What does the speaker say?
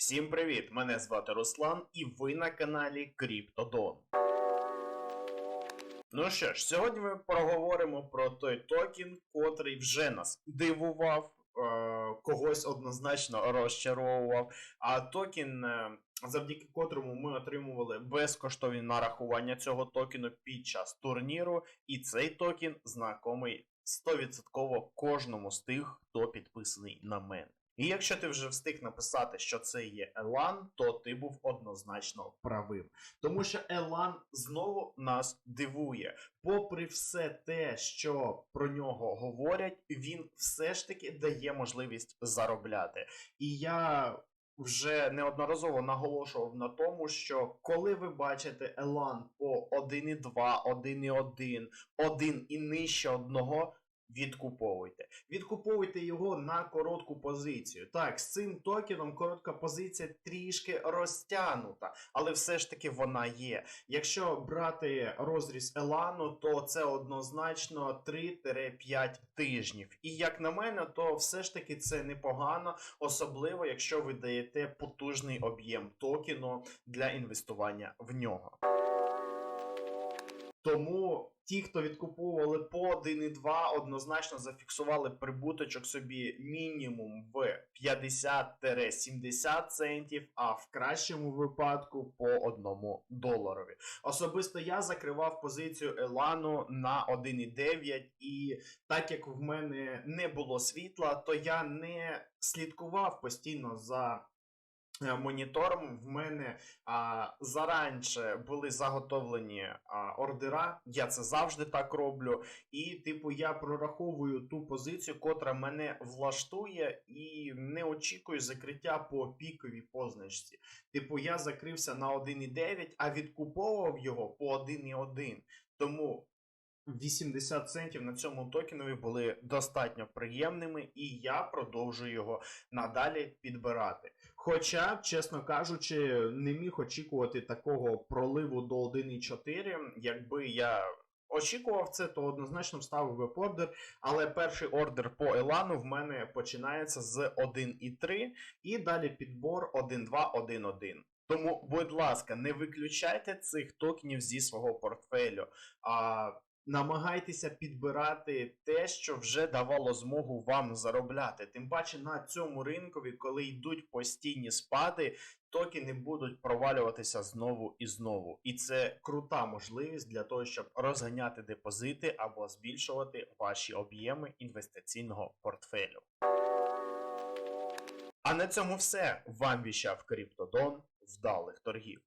Всім привіт! Мене звати Руслан, і ви на каналі CryptoDon. Ну що ж, сьогодні ми проговоримо про той токен, котрий вже нас дивував, е, когось однозначно розчаровував. А токен, е, завдяки котрому ми отримували безкоштовні нарахування цього токену під час турніру, і цей токен знакомий 100% кожному з тих, хто підписаний на мене. І якщо ти вже встиг написати, що це є Елан, то ти був однозначно правим. Тому що Елан знову нас дивує. Попри все те, що про нього говорять, він все ж таки дає можливість заробляти. І я вже неодноразово наголошував на тому, що коли ви бачите Елан по 1,2, 1,1, 1 і нижче одного. Відкуповуйте. Відкуповуйте його на коротку позицію. Так, з цим токеном коротка позиція трішки розтягнута, але все ж таки вона є. Якщо брати розріз Елану, то це однозначно 3-5 тижнів. І як на мене, то все ж таки це непогано, особливо якщо ви даєте потужний об'єм токену для інвестування в нього. Тому ті, хто відкуповували по 1,2, однозначно зафіксували прибуточок собі мінімум в 50-70 центів, а в кращому випадку по 1 доларові. Особисто я закривав позицію Елану на 1,9, і так як в мене не було світла, то я не слідкував постійно за. Е, Монітором в мене а, заранше були заготовлені а, ордера. Я це завжди так роблю. І, типу, я прораховую ту позицію, котра мене влаштує, і не очікую закриття по піковій позначці. Типу, я закрився на 1,9, а відкуповував його по 1,1. Тому 80 центів на цьому токенові були достатньо приємними, і я продовжую його надалі підбирати. Хоча, чесно кажучи, не міг очікувати такого проливу до 1.4. Якби я очікував це, то однозначно вставив би ордер. Але перший ордер по Елану в мене починається з 1.3 і далі підбор 1.2, 1.1. Тому, будь ласка, не виключайте цих токенів зі свого портфелю. А намагайтеся підбирати те, що вже давало змогу вам заробляти. Тим паче на цьому ринкові, коли йдуть постійні спади, токени будуть провалюватися знову і знову. І це крута можливість для того, щоб розганяти депозити або збільшувати ваші об'єми інвестиційного портфелю. А на цьому все. Вам віщав Криптодон. Вдалих торгів.